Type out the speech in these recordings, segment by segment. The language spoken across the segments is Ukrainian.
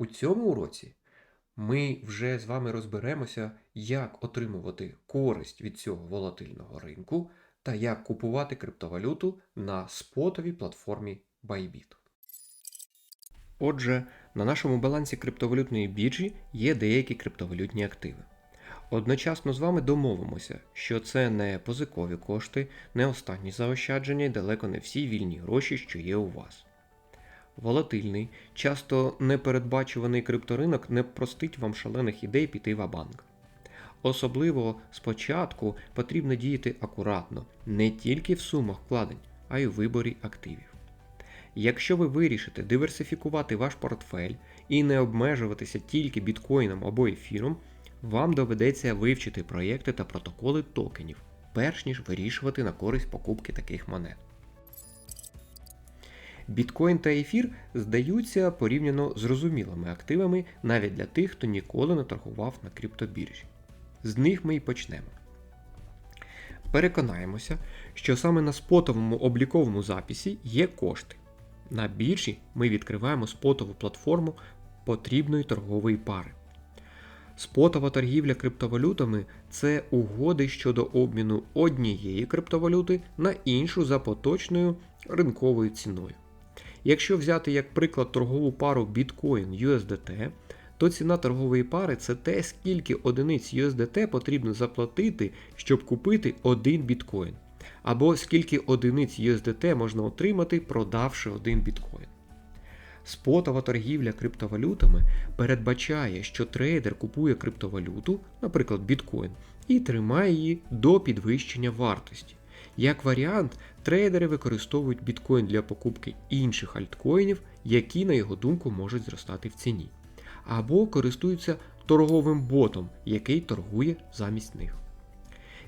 У цьому уроці ми вже з вами розберемося, як отримувати користь від цього волатильного ринку та як купувати криптовалюту на спотовій платформі Bybit. Отже, на нашому балансі криптовалютної біржі є деякі криптовалютні активи. Одночасно з вами домовимося, що це не позикові кошти, не останні заощадження і далеко не всі вільні гроші, що є у вас. Волатильний, часто непередбачуваний крипторинок не простить вам шалених ідей піти в банк Особливо спочатку потрібно діяти акуратно, не тільки в сумах вкладень, а й у виборі активів. Якщо ви вирішите диверсифікувати ваш портфель і не обмежуватися тільки біткоїном або ефіром, вам доведеться вивчити проєкти та протоколи токенів, перш ніж вирішувати на користь покупки таких монет. Біткоін та ефір здаються порівняно зрозумілими активами навіть для тих, хто ніколи не торгував на криптобіржі. З них ми й почнемо. Переконаємося, що саме на спотовому обліковому записі є кошти. На біржі ми відкриваємо спотову платформу потрібної торгової пари. Спотова торгівля криптовалютами це угоди щодо обміну однієї криптовалюти на іншу за поточною ринковою ціною. Якщо взяти як приклад торгову пару Bitcoin USDT, то ціна торгової пари це те, скільки одиниць USDT потрібно заплатити, щоб купити один біткоін, або скільки одиниць USDT можна отримати, продавши один біткоін. Спотова торгівля криптовалютами передбачає, що трейдер купує криптовалюту, наприклад, біткоін, і тримає її до підвищення вартості. Як варіант, трейдери використовують біткоін для покупки інших альткоїнів, які, на його думку, можуть зростати в ціні, або користуються торговим ботом, який торгує замість них.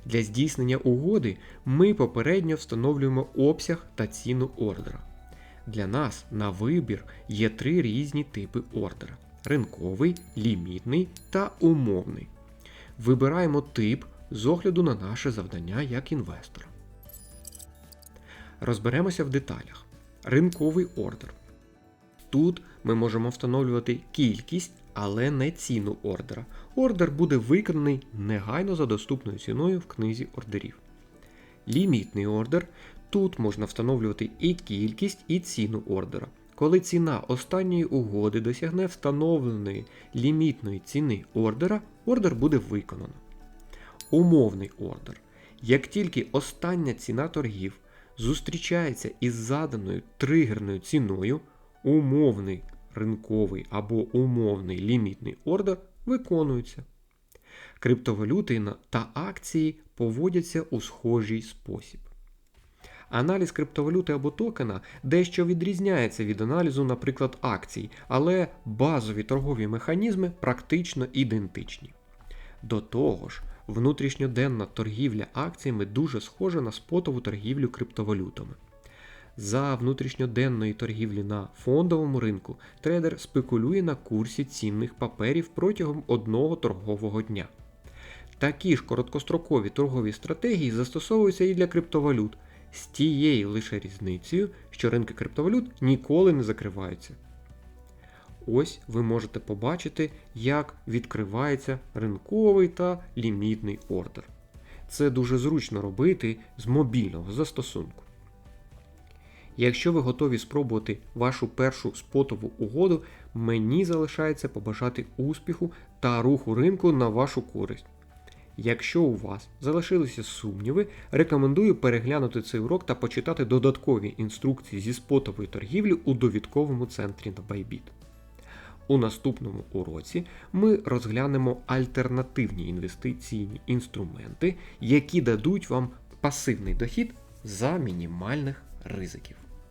Для здійснення угоди ми попередньо встановлюємо обсяг та ціну ордера. Для нас на вибір є три різні типи ордера: ринковий, лімітний та умовний. Вибираємо тип з огляду на наше завдання як інвестора. Розберемося в деталях. Ринковий ордер. Тут ми можемо встановлювати кількість, але не ціну ордера. Ордер буде виконаний негайно за доступною ціною в книзі ордерів. Лімітний ордер. Тут можна встановлювати і кількість, і ціну ордера. Коли ціна останньої угоди досягне встановленої лімітної ціни ордера, ордер буде виконано. Умовний ордер. Як тільки остання ціна торгів зустрічається із заданою тригерною ціною, умовний ринковий або умовний лімітний ордер виконується. Криптовалюти та акції поводяться у схожий спосіб. Аналіз криптовалюти або токена дещо відрізняється від аналізу, наприклад, акцій, але базові торгові механізми практично ідентичні. До того ж, внутрішньоденна торгівля акціями дуже схожа на спотову торгівлю криптовалютами. За внутрішньоденної торгівлі на фондовому ринку трейдер спекулює на курсі цінних паперів протягом одного торгового дня. Такі ж короткострокові торгові стратегії застосовуються і для криптовалют з тією лише різницею, що ринки криптовалют ніколи не закриваються. Ось ви можете побачити, як відкривається ринковий та лімітний ордер. Це дуже зручно робити з мобільного застосунку. Якщо ви готові спробувати вашу першу спотову угоду, мені залишається побажати успіху та руху ринку на вашу користь. Якщо у вас залишилися сумніви, рекомендую переглянути цей урок та почитати додаткові інструкції зі спотової торгівлі у довідковому центрі на Bybit. У наступному уроці ми розглянемо альтернативні інвестиційні інструменти, які дадуть вам пасивний дохід за мінімальних ризиків.